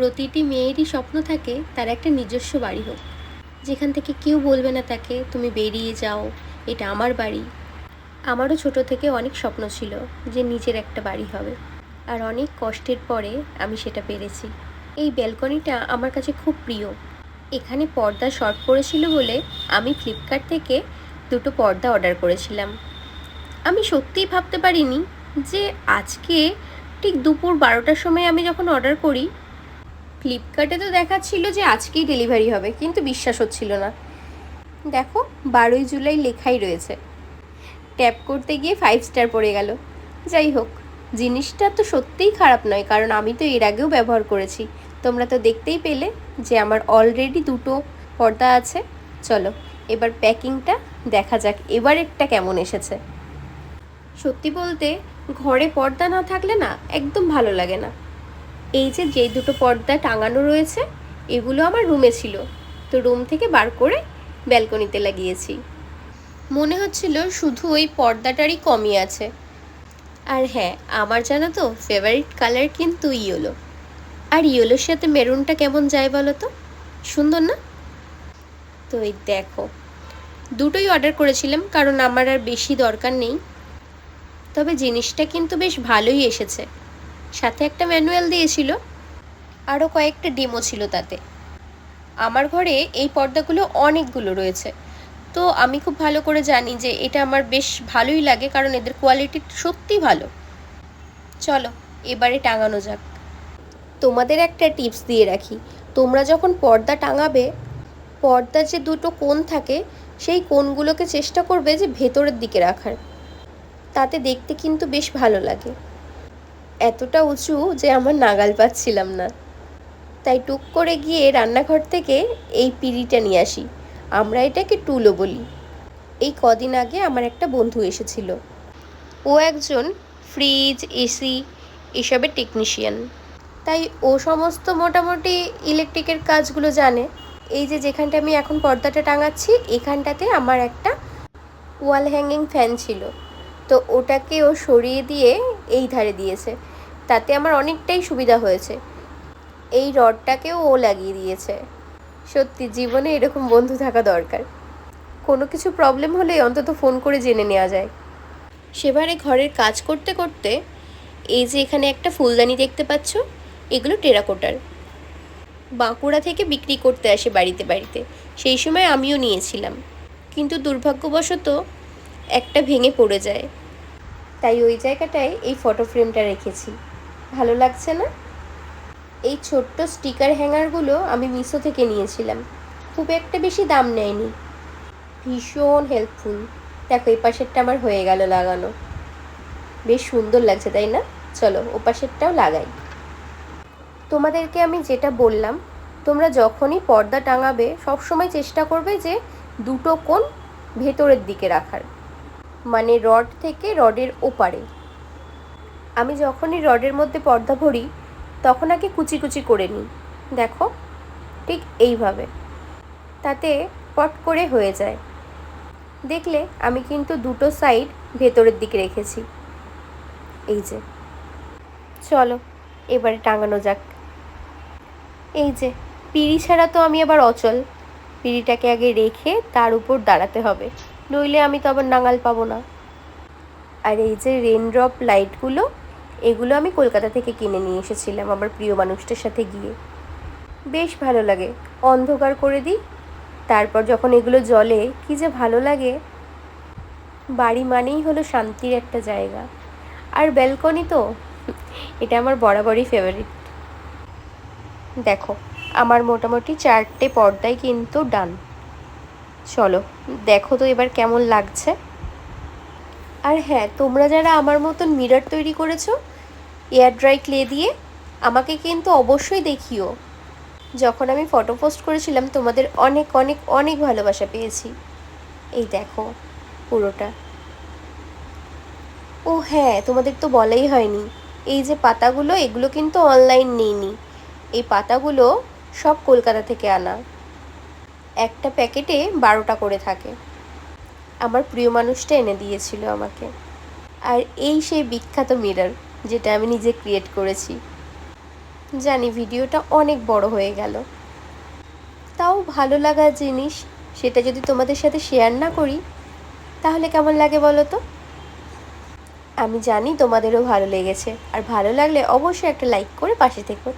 প্রতিটি মেয়েরই স্বপ্ন থাকে তার একটা নিজস্ব বাড়ি হোক। যেখান থেকে কেউ বলবে না তাকে, তুমি বেরিয়ে যাও, এটা আমার বাড়ি। আমারও ছোট থেকে অনেক স্বপ্ন ছিল যে নিজের একটা বাড়ি হবে। আর অনেক কষ্টের পরে আমি সেটা পেরেছি। এই ব্যালকনিটা আমার কাছে খুব প্রিয়। এখানে পর্দা শর্ট পড়েছিল বলে আমি ফ্লিপকার্ট থেকে দুটো পর্দা অর্ডার করেছিলাম। আমি সত্যিই ভাবতে পারিনি যে আজকে ঠিক দুপুর বারোটার সময় আমি যখন অর্ডার করি ফ্লিপকার্টে তো দেখাচ্ছিল যে আজকেই ডেলিভারি হবে, কিন্তু বিশ্বাস হচ্ছিল না। দেখো, বারোই জুলাই লেখাই রয়েছে। ট্যাপ করতে গিয়ে ফাইভ স্টার পড়ে গেল। যাই হোক, জিনিসটা তো সত্যিই খারাপ নয়, কারণ আমি তো এর আগেও ব্যবহার করেছি। তোমরা তো দেখতেই পেলে যে আমার অলরেডি দুটো পর্দা আছে। চলো, এবার প্যাকিংটা দেখা যাক এবারেরটা কেমন এসেছে। সত্যি বলতে, ঘরে পর্দা না থাকলে না একদম ভালো লাগে না। এই যে যেই দুটো পর্দা টাঙানো রয়েছে, এগুলো আমার রুমে ছিল। তো রুম থেকে বার করে ব্যালকনিতে লাগিয়েছি। মনে হচ্ছিল শুধু ওই পর্দাটারই কমই আছে। আর হ্যাঁ আমার জানো তো ফেভারিট কালার কিন্তু ইয়েলো। আর ইয়েলোর সাথে মেরুনটা কেমন যায় বলো তো? সুন্দর না? তো এই দেখো, দুটোই অর্ডার করেছিলাম, কারণ আমার আর বেশি দরকার নেই। তবে জিনিসটা কিন্তু বেশ ভালোই এসেছে। সাথে একটা ম্যানুয়াল দিয়েছিল আরও কয়েকটা ডেমো ছিল তাতে। আমার ঘরে এই পর্দাগুলো অনেকগুলো রয়েছে। তো আমি খুব ভালো করে জানি যে এটা আমার বেশ ভালোই লাগে, কারণ এদের কোয়ালিটি সত্যি ভালো। চলো, এবারে টাঙানো যাক। তোমাদের একটা টিপস দিয়ে রাখি। তোমরা যখন পর্দা টাঙাবে, পর্দার যে দুটো কোণ থাকে, সেই কোণগুলোকে চেষ্টা করবে যে ভেতরের দিকে রাখার। তাতে দেখতে কিন্তু বেশ ভালো লাগে। এতটা উঁচু যে আমার নাগাল পাচ্ছিলাম না। তাই টুক করে গিয়ে রান্নাঘর থেকে এই পিঁড়িটা নিয়ে আসি। আমরা এটাকে টুলো বলি। এই কদিন আগে আমার একটা বন্ধু এসেছিল। ও একজন ফ্রিজ, এসি এসবের টেকনিশিয়ান। তাই ও সমস্ত মোটামুটি ইলেকট্রিকের কাজগুলো জানে। এই যে যেখানটা আমি এখন পর্দাটা টাঙাচ্ছি, এখানটাতে আমার একটা ওয়াল হ্যাঙ্গিং ফ্যান ছিল। তো ওটাকে ও সরিয়ে দিয়ে এই ধারে দিয়েছে। তাতে আমার অনেকটাই সুবিধা হয়েছে। এই রডটাকেও ও লাগিয়ে দিয়েছে। সত্যি, জীবনে এরকম বন্ধু থাকা দরকার। কোনো কিছু প্রবলেম হলে অন্তত ফোন করে জেনে নেওয়া যায়। সেবারে ঘরের কাজ করতে করতে এই যে এখানে একটা ফুলদানি দেখতে পাচ্ছ, এগুলো টেরাকোটার। বাঁকুড়া থেকে বিক্রি করতে আসে বাড়িতে বাড়িতে। সেই সময় আমিও নিয়েছিলাম। কিন্তু দুর্ভাগ্যবশত একটা ভেঙে পড়ে যায়। তাই ওই জায়গাটায় এই ফটো ফ্রেমটা রেখেছি। ভালো লাগছে না? এই ছোট্ট স্টিকার হ্যাঙ্গারগুলো আমি মিশো থেকে নিয়েছিলাম। খুব একটা বেশি দাম নেয়নি। ভীষণ হেল্পফুল দেখো, এই পাশেরটা আমার হয়ে গেল লাগানো। বেশ সুন্দর লাগছে, তাই না? চলো, ও পাশেরটাও লাগাই। তোমাদেরকে আমি যেটা বললাম, তোমরা যখনই পর্দা টাঙাবে, সবসময় চেষ্টা করবে যে দুটো কোণ ভেতরের দিকে রাখার। মানে রড থেকে রডের ওপারে। আমি যখনই রডের মধ্যে পর্দা ভরি, তখন আগে কুচি কুচি করে নিই। দেখো, ঠিক এইভাবে। তাতে পট করে হয়ে যায়। দেখলে আমি কিন্তু দুটো সাইড ভেতরের দিকে রেখেছি। এই যে। চলো, এবারে টাঙানো যাক। এই যে, পিড়ি ছাড়া তো আমি আবার অচল। পিড়িটাকে আগে রেখে তার উপর দাঁড়াতে হবে। নইলে আমি তো আবার নাঙাল পাবো না। আর এই যে রেনড্রপ লাইটগুলো এগুলো আমি কলকাতা থেকে কিনে নিয়ে এসেছিলাম আমার প্রিয় মানুষটার সাথে গিয়ে। বেশ ভালো লাগে। অন্ধকার করে দিই, তারপর যখন এগুলো জলে কি যে ভালো লাগে। বাড়ি মানেই হলো শান্তির একটা জায়গা। আর ব্যালকনি তো, এটা আমার বরাবরই ফেভারিট দেখো, আমার মোটামুটি চারটে পর্দায় কিন্তু ডান চলো, দেখো তো এবার কেমন লাগছে। আর হ্যাঁ তোমরা যারা আমার মতন মিরর তৈরি করেছ, এয়ার ড্রাই ক্লে দিয়ে আমাকে কিন্তু অবশ্যই দেখিও। যখন আমি ফটো পোস্ট করেছিলাম, তোমাদের অনেক অনেক অনেক ভালোবাসা পেয়েছি। এই দেখো, পুরোটা। ও হ্যাঁ তোমাদের তো বলাই হয়নি। এই যে পাতাগুলো, এগুলো কিন্তু অনলাইন নেইনি। এই পাতাগুলো সব কলকাতা থেকে আনা। একটা প্যাকেটে বারোটা করে থাকে। আমার প্রিয় মানুষটা এনে দিয়েছিল আমাকে। আর এই সেই বিখ্যাত মিরর, যেটা আমি নিজে ক্রিয়েট করেছি। জানি ভিডিওটা অনেক বড় হয়ে গেল। তাও ভালো লাগা জিনিস, সেটা যদি তোমাদের সাথে শেয়ার না করি, তাহলে কেমন লাগে বলো তো? আমি জানি তোমাদেরও ভালো লেগেছে। আর ভালো লাগলে অবশ্যই একটা লাইক করে পাশে থেকো।